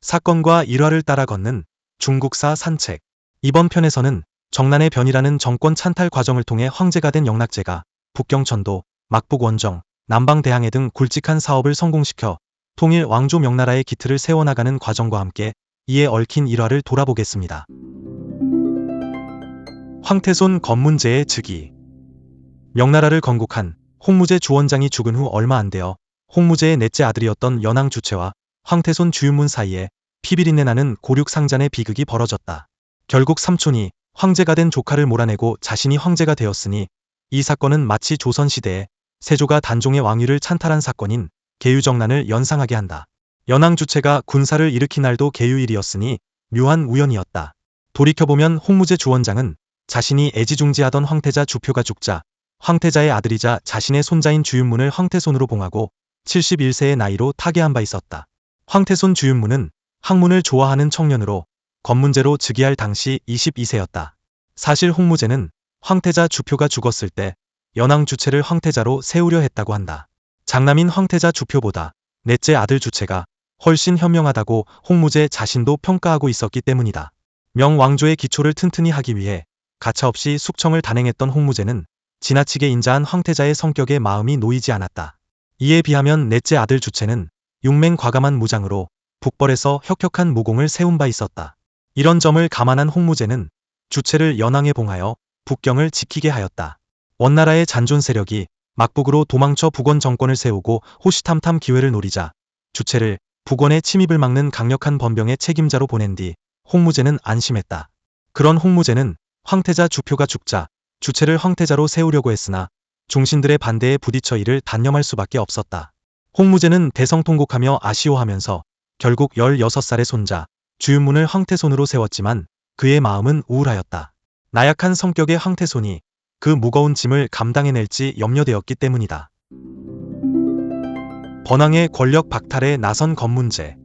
사건과 일화를 따라 걷는 중국사 산책. 이번 편에서는 정난의 변이라는 정권 찬탈 과정을 통해 황제가 된 영락제가 북경천도, 막북 원정, 남방대항해 등 굵직한 사업을 성공시켜 통일 왕조 명나라의 기틀을 세워나가는 과정과 함께 이에 얽힌 일화를 돌아보겠습니다. 황태손 건문제의 즉위 명나라를 건국한 홍무제 주원장이 죽은 후 얼마 안 되어 홍무제의 넷째 아들이었던 연왕 주체와 황태손 주윤문 사이에 피비린내 나는 고륙 상잔의 비극이 벌어졌다. 결국 삼촌이 황제가 된 조카를 몰아내고 자신이 황제가 되었으니 이 사건은 마치 조선시대에 세조가 단종의 왕위를 찬탈한 사건인 계유정난을 연상하게 한다. 연왕 주체가 군사를 일으킨 날도 계유일이었으니 묘한 우연이었다. 돌이켜보면 홍무제 주원장은 자신이 애지중지하던 황태자 주표가 죽자 황태자의 아들이자 자신의 손자인 주윤문을 황태손으로 봉하고 71세의 나이로 타계한 바 있었다. 황태손 주윤문은 학문을 좋아하는 청년으로 건문제로 즉위할 당시 22세였다. 사실 홍무제는 황태자 주표가 죽었을 때 연왕 주체를 황태자로 세우려 했다고 한다. 장남인 황태자 주표보다 넷째 아들 주체가 훨씬 현명하다고 홍무제 자신도 평가하고 있었기 때문이다. 명왕조의 기초를 튼튼히 하기 위해 가차없이 숙청을 단행했던 홍무제는 지나치게 인자한 황태자의 성격에 마음이 놓이지 않았다. 이에 비하면 넷째 아들 주체는 육맹 과감한 무장으로 북벌에서 혁혁한 무공을 세운 바 있었다. 이런 점을 감안한 홍무제는 주체를 연왕에 봉하여 북경을 지키게 하였다. 원나라의 잔존 세력이 막북으로 도망쳐 북원 정권을 세우고 호시탐탐 기회를 노리자 주체를 북원의 침입을 막는 강력한 번병의 책임자로 보낸 뒤 홍무제는 안심했다. 그런 홍무제는 황태자 주표가 죽자 주체를 황태자로 세우려고 했으나 중신들의 반대에 부딪혀 이를 단념할 수밖에 없었다. 홍무제는 대성통곡하며 아쉬워하면서 결국 16살의 손자 주윤문을 황태손으로 세웠지만 그의 마음은 우울하였다. 나약한 성격의 황태손이 그 무거운 짐을 감당해낼지 염려되었기 때문이다. 번왕의 권력 박탈에 나선 건문제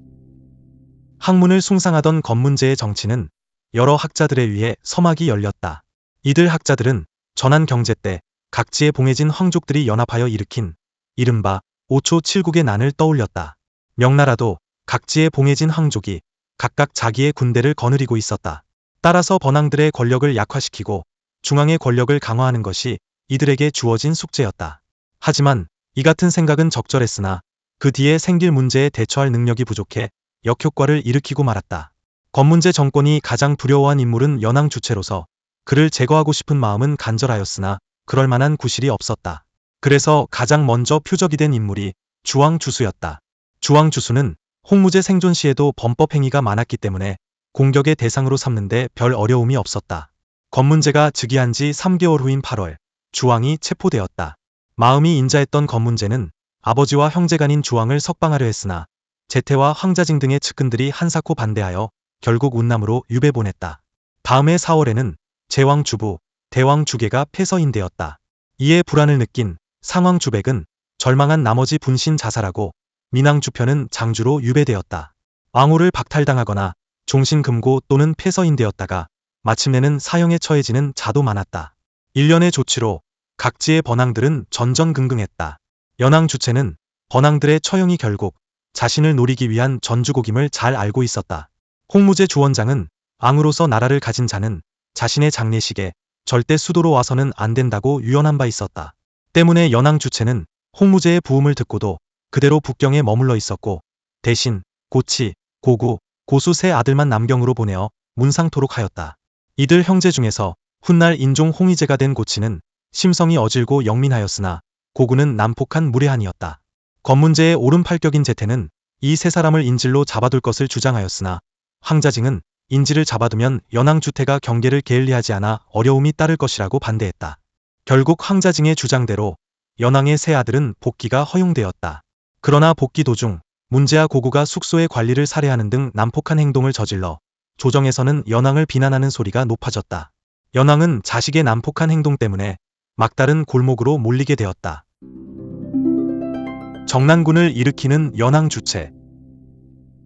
학문을 숭상하던 건문제의 정치는 여러 학자들에 의해 서막이 열렸다. 이들 학자들은 전한 경제 때 각지에 봉해진 황족들이 연합하여 일으킨 이른바 5초 7국의 난을 떠올렸다. 명나라도 각지에 봉해진 황족이 각각 자기의 군대를 거느리고 있었다. 따라서 번왕들의 권력을 약화시키고 중앙의 권력을 강화하는 것이 이들에게 주어진 숙제였다. 하지만 이 같은 생각은 적절했으나 그 뒤에 생길 문제에 대처할 능력이 부족해 역효과를 일으키고 말았다. 건문제 정권이 가장 두려워한 인물은 연왕 주체로서 그를 제거하고 싶은 마음은 간절하였으나 그럴 만한 구실이 없었다. 그래서 가장 먼저 표적이 된 인물이 주왕 주수였다. 주왕 주수는 홍무제 생존 시에도 범법 행위가 많았기 때문에 공격의 대상으로 삼는데 별 어려움이 없었다. 건문제가 즉위한 지 3개월 후인 8월 주왕이 체포되었다. 마음이 인자했던 건문제는 아버지와 형제간인 주왕을 석방하려 했으나 제태와 황자징 등의 측근들이 한사코 반대하여 결국 운남으로 유배 보냈다. 다음해 4월에는 제왕 주부, 대왕 주계가 폐서인되었다. 이에 불안을 느낀 상왕 주백은 절망한 나머지 분신 자살하고 민왕 주편은 장주로 유배되었다. 왕후를 박탈당하거나 종신금고 또는 폐서인되었다가 마침내는 사형에 처해지는 자도 많았다. 일련의 조치로 각지의 번왕들은 전전긍긍했다. 연왕 주체는 번왕들의 처형이 결국 자신을 노리기 위한 전주곡임을 잘 알고 있었다. 홍무제 주원장은 왕으로서 나라를 가진 자는 자신의 장례식에 절대 수도로 와서는 안 된다고 유언한 바 있었다. 때문에 연왕 주체는 홍무제의 부음을 듣고도 그대로 북경에 머물러 있었고 대신 고치, 고구, 고수 세 아들만 남경으로 보내어 문상토록 하였다. 이들 형제 중에서 훗날 인종 홍의제가 된 고치는 심성이 어질고 영민하였으나 고구는 난폭한 무례한이었다. 건문제의 오른팔격인 제태는 이 세 사람을 인질로 잡아둘 것을 주장하였으나 황자징은 인질을 잡아두면 연왕주태가 경계를 게을리하지 않아 어려움이 따를 것이라고 반대했다. 결국 황자징의 주장대로 연왕의 세 아들은 복귀가 허용되었다. 그러나 복귀 도중 문제아 고구가 숙소의 관리를 살해하는 등 난폭한 행동을 저질러 조정에서는 연왕을 비난하는 소리가 높아졌다. 연왕은 자식의 난폭한 행동 때문에 막다른 골목으로 몰리게 되었다. 정난군을 일으키는 연왕 주체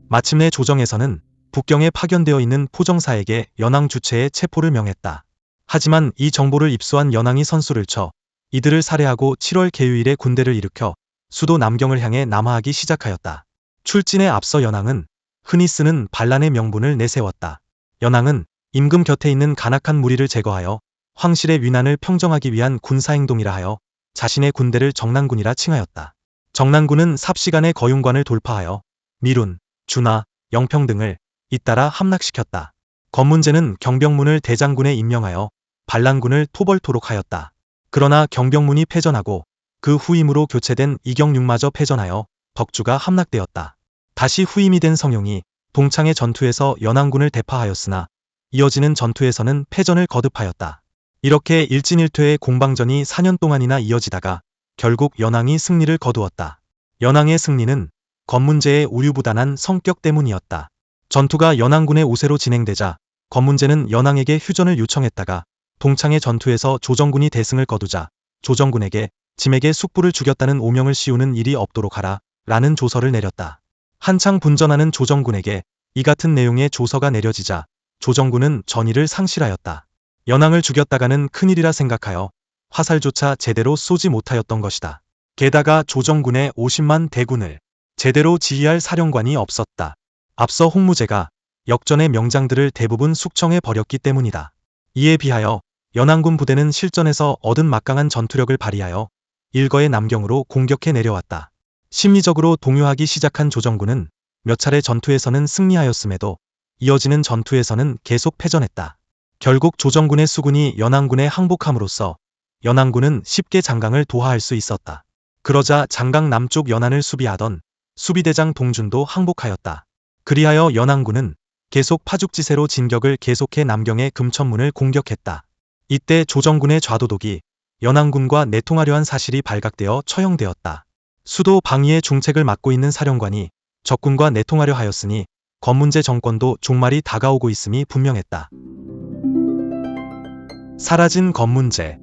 마침내 조정에서는 북경에 파견되어 있는 포정사에게 연왕 주체의 체포를 명했다. 하지만 이 정보를 입수한 연왕이 선수를 쳐 이들을 살해하고 7월 개유일에 군대를 일으켜 수도 남경을 향해 남하하기 시작하였다. 출진에 앞서 연항은 흔히 쓰는 반란의 명분을 내세웠다. 연항은 임금 곁에 있는 간악한 무리를 제거하여 황실의 위난을 평정하기 위한 군사행동이라 하여 자신의 군대를 정난군이라 칭하였다. 정난군은 삽시간의 거윤관을 돌파하여 미룬, 준하, 영평 등을 잇따라 함락시켰다. 건문제는 경병문을 대장군에 임명하여 반란군을 토벌토록 하였다. 그러나 경병문이 패전하고 그 후임으로 교체된 이경육마저 패전하여 덕주가 함락되었다. 다시 후임이 된 성용이 동창의 전투에서 연안군을 대파하였으나 이어지는 전투에서는 패전을 거듭하였다. 이렇게 일진일퇴의 공방전이 4년 동안이나 이어지다가 결국 연항이 승리를 거두었다. 연항의 승리는 건문제의 우유부단한 성격 때문이었다. 전투가 연항군의 우세로 진행되자 건문제는 연항에게 휴전을 요청했다가 동창의 전투에서 조정군이 대승을 거두자 조정군에게 짐에게 숙부를 죽였다는 오명을 씌우는 일이 없도록 하라 라는 조서를 내렸다. 한창 분전하는 조정군에게 이 같은 내용의 조서가 내려지자 조정군은 전의를 상실하였다. 연항을 죽였다가는 큰일이라 생각하여 화살조차 제대로 쏘지 못하였던 것이다. 게다가 조정군의 50만 대군을 제대로 지휘할 사령관이 없었다. 앞서 홍무제가 역전의 명장들을 대부분 숙청해 버렸기 때문이다. 이에 비하여 연안군 부대는 실전에서 얻은 막강한 전투력을 발휘하여 일거의 남경으로 공격해 내려왔다. 심리적으로 동요하기 시작한 조정군은 몇 차례 전투에서는 승리하였음에도 이어지는 전투에서는 계속 패전했다. 결국 조정군의 수군이 연안군에 항복함으로써 연안군은 쉽게 장강을 도하할 수 있었다. 그러자 장강 남쪽 연안을 수비하던 수비대장 동준도 항복하였다. 그리하여 연안군은 계속 파죽지세로 진격을 계속해 남경의 금천문을 공격했다. 이때 조정군의 좌도독이 연안군과 내통하려 한 사실이 발각되어 처형되었다. 수도 방위의 중책을 맡고 있는 사령관이 적군과 내통하려 하였으니 건문제 정권도 종말이 다가오고 있음이 분명했다. 사라진 건문제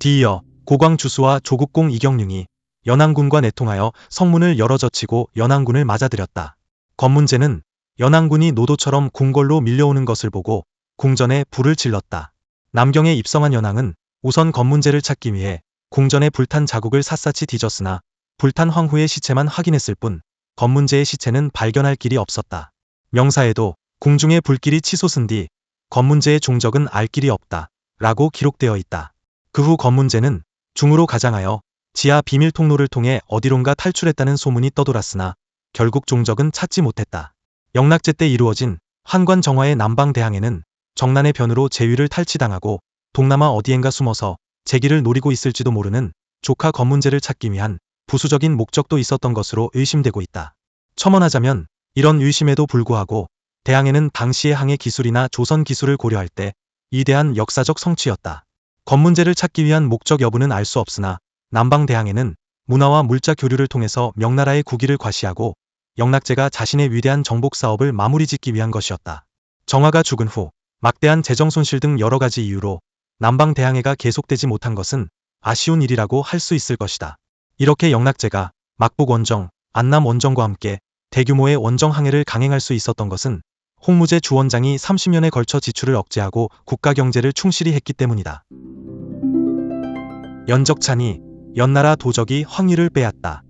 뒤이어 고광주수와 조국공 이경융이 연안군과 내통하여 성문을 열어젖히고 연안군을 맞아들였다. 건문제는 연안군이 노도처럼 궁궐로 밀려오는 것을 보고 궁전에 불을 질렀다. 남경에 입성한 연항은 우선 건문제를 찾기 위해 궁전에 불탄 자국을 샅샅이 뒤졌으나 불탄 황후의 시체만 확인했을 뿐 건문제의 시체는 발견할 길이 없었다. 명사에도 궁중의 불길이 치솟은 뒤 건문제의 종적은 알 길이 없다. 라고 기록되어 있다. 그후 건문제는 중으로 가장하여 지하 비밀 통로를 통해 어디론가 탈출했다는 소문이 떠돌았으나 결국 종적은 찾지 못했다. 영락제 때 이루어진 한관 정화의 남방 대항에는 정난의 변으로 제위를 탈취당하고 동남아 어디엔가 숨어서 재기를 노리고 있을지도 모르는 조카 건문제를 찾기 위한 부수적인 목적도 있었던 것으로 의심되고 있다. 첨언하자면 이런 의심에도 불구하고 대항해는 당시의 항해 기술이나 조선 기술을 고려할 때 이대한 역사적 성취였다. 건문제를 찾기 위한 목적 여부는 알 수 없으나 남방 대항해는 문화와 물자 교류를 통해서 명나라의 국위를 과시하고 영락제가 자신의 위대한 정복 사업을 마무리 짓기 위한 것이었다. 정화가 죽은 후 막대한 재정 손실 등 여러 가지 이유로 남방 대항해가 계속되지 못한 것은 아쉬운 일이라고 할 수 있을 것이다. 이렇게 영락제가 막북 원정, 안남 원정과 함께 대규모의 원정 항해를 강행할 수 있었던 것은 홍무제 주원장이 30년에 걸쳐 지출을 억제하고 국가 경제를 충실히 했기 때문이다. 연적찬이 연나라 도적이 황위를 빼앗다.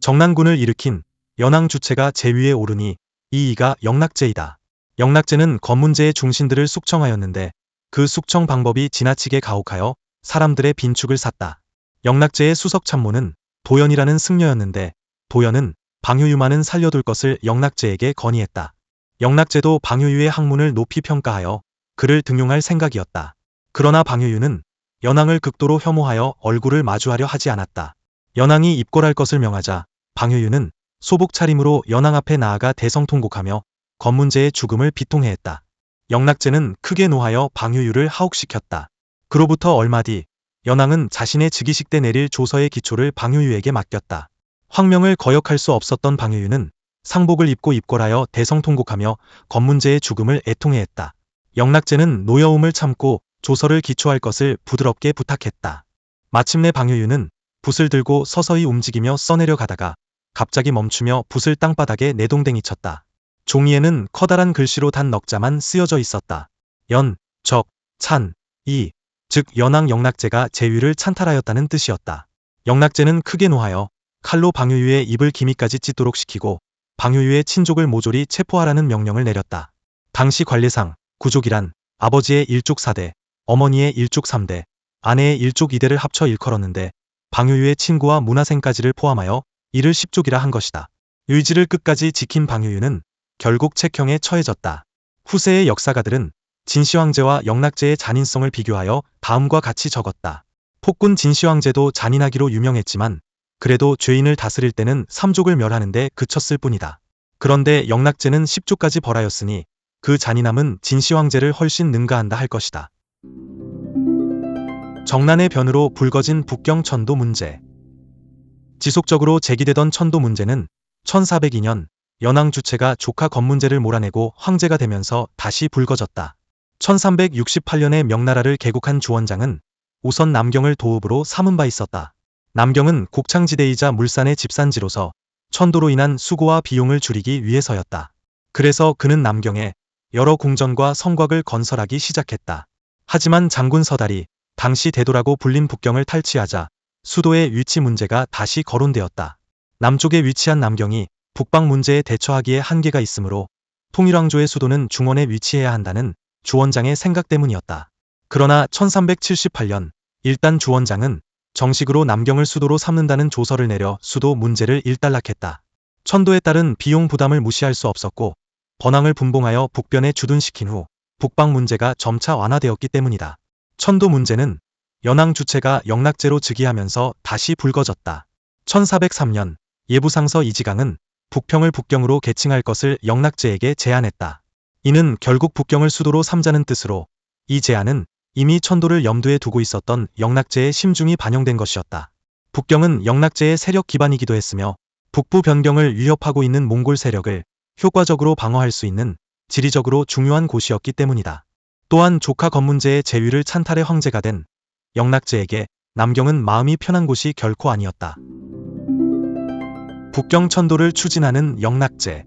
정난군을 일으킨 연항 주체가 제위에 오르니 이 이가 영락제이다. 영락제는 건문제의 중신들을 숙청하였는데 그 숙청 방법이 지나치게 가혹하여 사람들의 빈축을 샀다. 영락제의 수석 참모는 도연이라는 승려였는데 도연은 방효유만은 살려둘 것을 영락제에게 건의했다. 영락제도 방효유의 학문을 높이 평가하여 그를 등용할 생각이었다. 그러나 방효유는 연항을 극도로 혐오하여 얼굴을 마주하려 하지 않았다. 연항이 입골할 것을 명하자 방효유는 소복 차림으로 연항 앞에 나아가 대성통곡하며 건문제의 죽음을 비통해 했다. 영락제는 크게 노하여 방유유를 하옥시켰다. 그로부터 얼마 뒤 연항은 자신의 즉위식 때 내릴 조서의 기초를 방유유에게 맡겼다. 황명을 거역할 수 없었던 방유유는 상복을 입고 입궐하여 대성통곡하며 건문제의 죽음을 애통해 했다. 영락제는 노여움을 참고 조서를 기초할 것을 부드럽게 부탁했다. 마침내 방유유는 붓을 들고 서서히 움직이며 써내려 가다가 갑자기 멈추며 붓을 땅바닥에 내동댕이 쳤다. 종이에는 커다란 글씨로 단 넉자만 쓰여져 있었다. 연, 적, 찬, 이, 즉 연왕 영락제가 제위를 찬탈하였다는 뜻이었다. 영락제는 크게 노하여 칼로 방유유의 입을 기미까지 찢도록 시키고 방유유의 친족을 모조리 체포하라는 명령을 내렸다. 당시 관례상 구족이란 아버지의 일족 4대, 어머니의 일족 3대, 아내의 일족 2대를 합쳐 일컬었는데 방유유의 친구와 문화생까지를 포함하여 이를 10족이라 한 것이다. 의지를 끝까지 지킨 방유유는 결국 책형에 처해졌다. 후세의 역사가들은 진시황제와 영락제의 잔인성을 비교하여 다음과 같이 적었다. 폭군 진시황제도 잔인하기로 유명했지만 그래도 죄인을 다스릴 때는 삼족을 멸하는데 그쳤을 뿐이다. 그런데 영락제는 10조까지 벌하였으니 그 잔인함은 진시황제를 훨씬 능가한다 할 것이다. 정난의 변으로 불거진 북경 천도 문제. 지속적으로 제기되던 천도 문제는 1402년 연왕 주체가 조카 건문제를 몰아내고 황제가 되면서 다시 불거졌다. 1368년에 명나라를 개국한 주원장은 우선 남경을 도읍으로 삼은 바 있었다. 남경은 곡창지대이자 물산의 집산지로서 천도로 인한 수고와 비용을 줄이기 위해서였다. 그래서 그는 남경에 여러 궁전과 성곽을 건설하기 시작했다. 하지만 장군 서달이 당시 대도라고 불린 북경을 탈취하자 수도의 위치 문제가 다시 거론되었다. 남쪽에 위치한 남경이 북방 문제에 대처하기에 한계가 있으므로 통일왕조의 수도는 중원에 위치해야 한다는 주원장의 생각 때문이었다. 그러나 1378년 일단 주원장은 정식으로 남경을 수도로 삼는다는 조서를 내려 수도 문제를 일단락했다. 천도에 따른 비용 부담을 무시할 수 없었고 번왕을 분봉하여 북변에 주둔시킨 후 북방 문제가 점차 완화되었기 때문이다. 천도 문제는 연왕 주체가 영락제로 즉위하면서 다시 불거졌다. 1403년 예부상서 이지강은 북평을 북경으로 개칭할 것을 영락제에게 제안했다. 이는 결국 북경을 수도로 삼자는 뜻으로 이 제안은 이미 천도를 염두에 두고 있었던 영락제의 심중이 반영된 것이었다. 북경은 영락제의 세력 기반이기도 했으며 북부 변경을 위협하고 있는 몽골 세력을 효과적으로 방어할 수 있는 지리적으로 중요한 곳이었기 때문이다. 또한 조카 건문제의 재위를 찬탈해 황제가 된 영락제에게 남경은 마음이 편한 곳이 결코 아니었다. 북경 천도를 추진하는 영락제.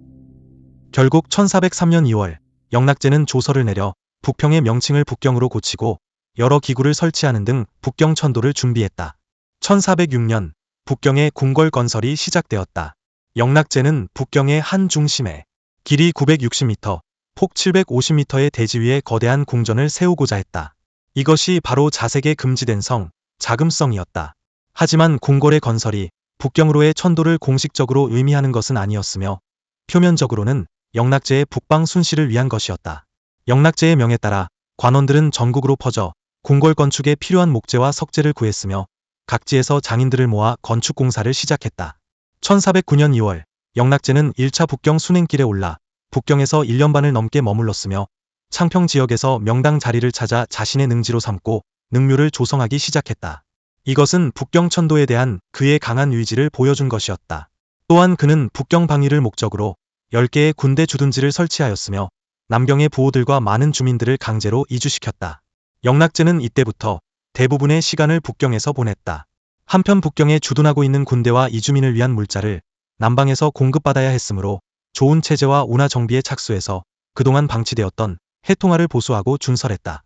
결국 1403년 2월 영락제는 조서를 내려 북평의 명칭을 북경으로 고치고 여러 기구를 설치하는 등 북경 천도를 준비했다. 1406년 북경의 궁궐 건설이 시작되었다. 영락제는 북경의 한 중심에 길이 960m, 폭 750m의 대지 위에 거대한 궁전을 세우고자 했다. 이것이 바로 자색에 금지된 성, 자금성이었다. 하지만 궁궐의 건설이 북경으로의 천도를 공식적으로 의미하는 것은 아니었으며 표면적으로는 영락제의 북방 순시를 위한 것이었다. 영락제의 명에 따라 관원들은 전국으로 퍼져 궁궐 건축에 필요한 목재와 석재를 구했으며 각지에서 장인들을 모아 건축 공사를 시작했다. 1409년 2월 영락제는 1차 북경 순행길에 올라 북경에서 1년 반을 넘게 머물렀으며 창평 지역에서 명당 자리를 찾아 자신의 능지로 삼고 능묘를 조성하기 시작했다. 이것은 북경 천도에 대한 그의 강한 의지를 보여준 것이었다. 또한 그는 북경 방위를 목적으로 10개의 군대 주둔지를 설치하였으며 남경의 부호들과 많은 주민들을 강제로 이주시켰다. 영락제는 이때부터 대부분의 시간을 북경에서 보냈다. 한편 북경에 주둔하고 있는 군대와 이주민을 위한 물자를 남방에서 공급받아야 했으므로 좋은 체제와 운하 정비에 착수해서 그동안 방치되었던 해통화를 보수하고 준설했다.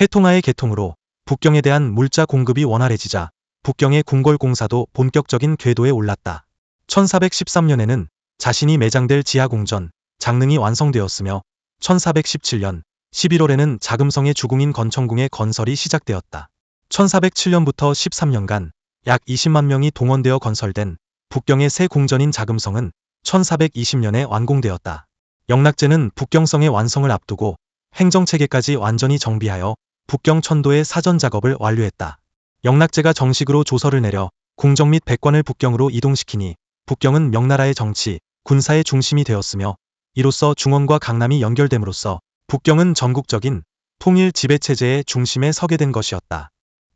해통화의 개통으로 북경에 대한 물자 공급이 원활해지자 북경의 궁궐 공사도 본격적인 궤도에 올랐다. 1413년에는 자신이 매장될 지하궁전, 장릉이 완성되었으며 1417년 11월에는 자금성의 주궁인 건청궁의 건설이 시작되었다. 1407년부터 13년간 약 20만 명이 동원되어 건설된 북경의 새 궁전인 자금성은 1420년에 완공되었다. 영락제는 북경성의 완성을 앞두고 행정체계까지 완전히 정비하여 북경 천도의 사전 작업을 완료했다. 영락제가 정식으로 조서를 내려 궁정 및 백관을 북경으로 이동시키니 북경은 명나라의 정치, 군사의 중심이 되었으며 이로써 중원과 강남이 연결됨으로써 북경은 전국적인 통일 지배체제의 중심에 서게 된 것이었다.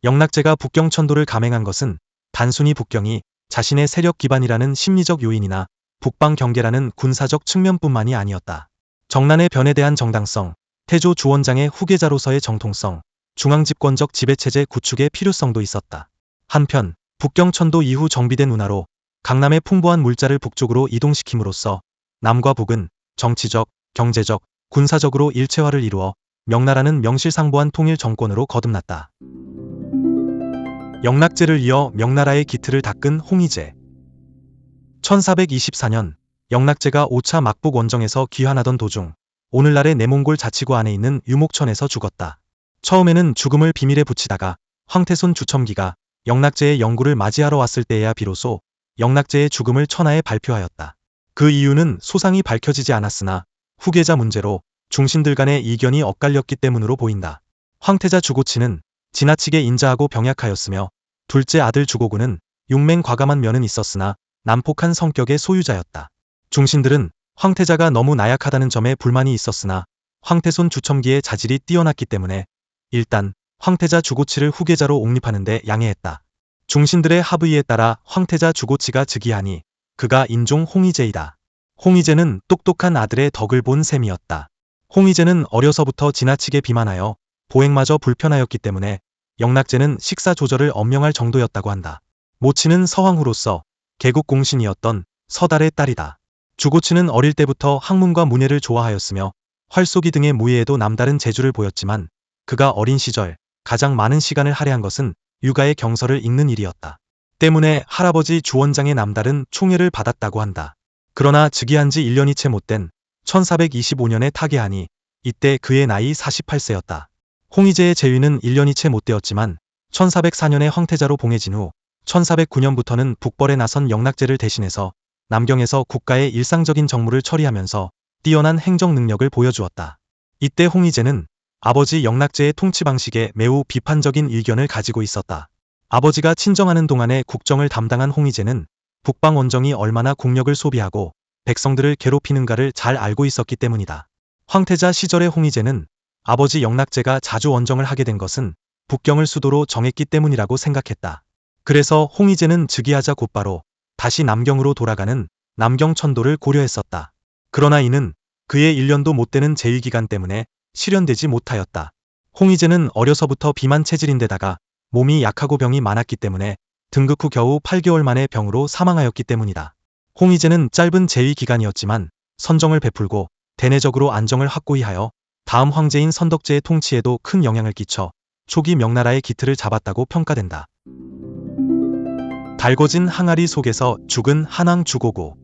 영락제가 북경 천도를 감행한 것은 단순히 북경이 자신의 세력 기반이라는 심리적 요인이나 북방 경계라는 군사적 측면뿐만이 아니었다. 정난의 변에 대한 정당성, 태조 주원장의 후계자로서의 정통성, 중앙집권적 지배체제 구축의 필요성도 있었다. 한편 북경천도 이후 정비된 운하로 강남의 풍부한 물자를 북쪽으로 이동시킴으로써 남과 북은 정치적, 경제적, 군사적으로 일체화를 이루어 명나라는 명실상부한 통일 정권으로 거듭났다. 영락제를 이어 명나라의 기틀을 닦은 홍희제. 1424년 영락제가 5차 막북 원정에서 귀환하던 도중 오늘날의 내몽골 자치구 안에 있는 유목천에서 죽었다. 처음에는 죽음을 비밀에 붙이다가 황태손 주첨기가 영락제의 영구를 맞이하러 왔을 때에야 비로소 영락제의 죽음을 천하에 발표하였다. 그 이유는 소상이 밝혀지지 않았으나 후계자 문제로 중신들 간의 이견이 엇갈렸기 때문으로 보인다. 황태자 주고치는 지나치게 인자하고 병약하였으며 둘째 아들 주고군은 용맹 과감한 면은 있었으나 난폭한 성격의 소유자였다. 중신들은 황태자가 너무 나약하다는 점에 불만이 있었으나 황태손 주첨기의 자질이 뛰어났기 때문에 일단 황태자 주고치를 후계자로 옹립하는데 양해했다. 중신들의 합의에 따라 황태자 주고치가 즉위하니 그가 인종 홍희제이다. 홍희제는 똑똑한 아들의 덕을 본 셈이었다. 홍희제는 어려서부터 지나치게 비만하여 보행마저 불편하였기 때문에 영락제는 식사 조절을 엄명할 정도였다고 한다. 모치는 서황후로서 개국 공신이었던 서달의 딸이다. 주고치는 어릴 때부터 학문과 문예를 좋아하였으며 활쏘기 등의 무예에도 남다른 재주를 보였지만 그가 어린 시절 가장 많은 시간을 할애한 것은 육아의 경서를 읽는 일이었다. 때문에 할아버지 주원장의 남다른 총애를 받았다고 한다. 그러나 즉위한 지 1년이 채 못된 1425년에 타계하니 이때 그의 나이 48세였다. 홍희제의 재위는 1년이 채 못되었지만 1404년에 황태자로 봉해진 후 1409년부터는 북벌에 나선 영락제를 대신해서 남경에서 국가의 일상적인 정무를 처리하면서 뛰어난 행정 능력을 보여주었다. 이때 홍희제는 아버지 영락제의 통치 방식에 매우 비판적인 의견을 가지고 있었다. 아버지가 친정하는 동안에 국정을 담당한 홍희제는 북방 원정이 얼마나 국력을 소비하고 백성들을 괴롭히는가를 잘 알고 있었기 때문이다. 황태자 시절의 홍희제는 아버지 영락제가 자주 원정을 하게 된 것은 북경을 수도로 정했기 때문이라고 생각했다. 그래서 홍희제는 즉위하자 곧바로 다시 남경으로 돌아가는 남경천도를 고려했었다. 그러나 이는 그의 1년도 못 되는 재위기간 때문에 실현되지 못하였다. 홍희제는 어려서부터 비만 체질인데다가 몸이 약하고 병이 많았기 때문에 등극 후 겨우 8개월 만에 병으로 사망하였기 때문이다. 홍희제는 짧은 재위 기간이었지만 선정을 베풀고 대내적으로 안정을 확고히 하여 다음 황제인 선덕제의 통치에도 큰 영향을 끼쳐 초기 명나라의 기틀을 잡았다고 평가된다. 달궈진 항아리 속에서 죽은 한왕 주고고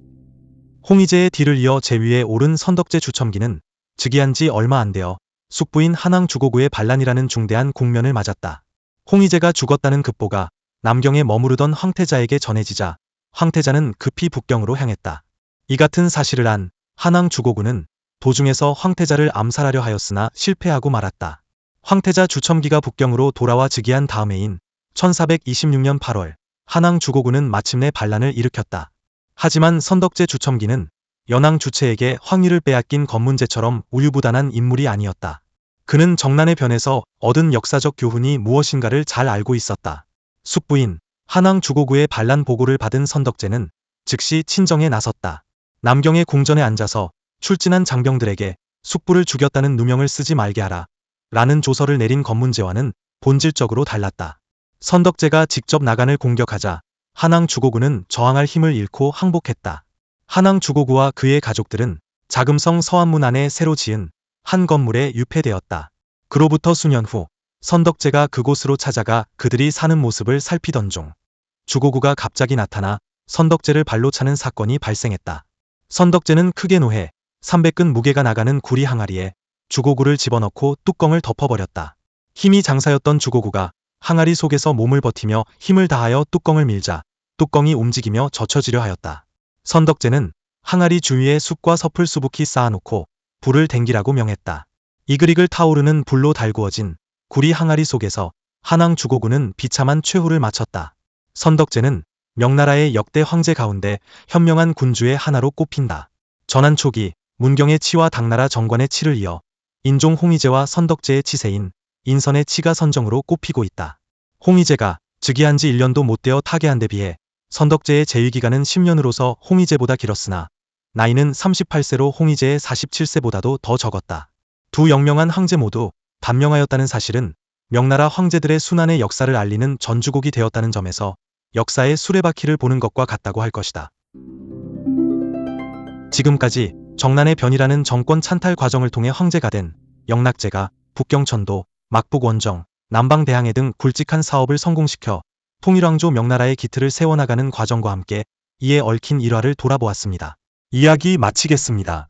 홍희제의 뒤를 이어 제 위에 오른 선덕제 주첨기는 즉위한 지 얼마 안 되어 숙부인 한왕 주고구의 반란이라는 중대한 국면을 맞았다. 홍희제가 죽었다는 급보가 남경에 머무르던 황태자에게 전해지자 황태자는 급히 북경으로 향했다. 이 같은 사실을 안 한왕 주고구는 도중에서 황태자를 암살하려 하였으나 실패하고 말았다. 황태자 주첨기가 북경으로 돌아와 즉위한 다음 해인 1426년 8월 한왕 주고구는 마침내 반란을 일으켰다. 하지만 선덕제 주첨기는 연왕 주체에게 황위를 빼앗긴 검문제처럼 우유부단한 인물이 아니었다. 그는 정난의 변에서 얻은 역사적 교훈이 무엇인가를 잘 알고 있었다. 숙부인 한왕 주고구의 반란 보고를 받은 선덕제는 즉시 친정에 나섰다. 남경의 궁전에 앉아서 출진한 장병들에게 숙부를 죽였다는 누명을 쓰지 말게 하라. 라는 조서를 내린 검문제와는 본질적으로 달랐다. 선덕제가 직접 나간을 공격하자 한왕 주고구는 저항할 힘을 잃고 항복했다. 한왕 주고구와 그의 가족들은 자금성 서안문 안에 새로 지은 한 건물에 유폐되었다. 그로부터 수년 후 선덕제가 그곳으로 찾아가 그들이 사는 모습을 살피던 중 주고구가 갑자기 나타나 선덕제를 발로 차는 사건이 발생했다. 선덕제는 크게 노해 300근 무게가 나가는 구리 항아리에 주고구를 집어넣고 뚜껑을 덮어버렸다. 힘이 장사였던 주고구가 항아리 속에서 몸을 버티며 힘을 다하여 뚜껑을 밀자 뚜껑이 움직이며 젖혀지려 하였다. 선덕제는 항아리 주위에 숯과 섭을 수북히 쌓아놓고 불을 댕기라고 명했다. 이글이글 타오르는 불로 달구어진 구리 항아리 속에서 한왕 주고구는 비참한 최후를 마쳤다. 선덕제는 명나라의 역대 황제 가운데 현명한 군주의 하나로 꼽힌다. 전한 초기 문경의 치와 당나라 정관의 치를 이어 인종 홍희제와 선덕제의 치세인 인선의 치가 선정으로 꼽히고 있다. 홍희제가 즉위한 지 1년도 못 되어 타계한 데 비해 선덕제의 재위기간은 10년으로서 홍희제보다 길었으나 나이는 38세로 홍희제의 47세보다도 더 적었다. 두 영명한 황제 모두 단명하였다는 사실은 명나라 황제들의 순환의 역사를 알리는 전주곡이 되었다는 점에서 역사의 수레바퀴를 보는 것과 같다고 할 것이다. 지금까지 정난의 변이라는 정권 찬탈 과정을 통해 황제가 된 영락제가 북경천도, 막북원정, 남방대항해 등 굵직한 사업을 성공시켜 통일왕조 명나라의 기틀을 세워나가는 과정과 함께 이에 얽힌 일화를 돌아보았습니다. 이야기 마치겠습니다.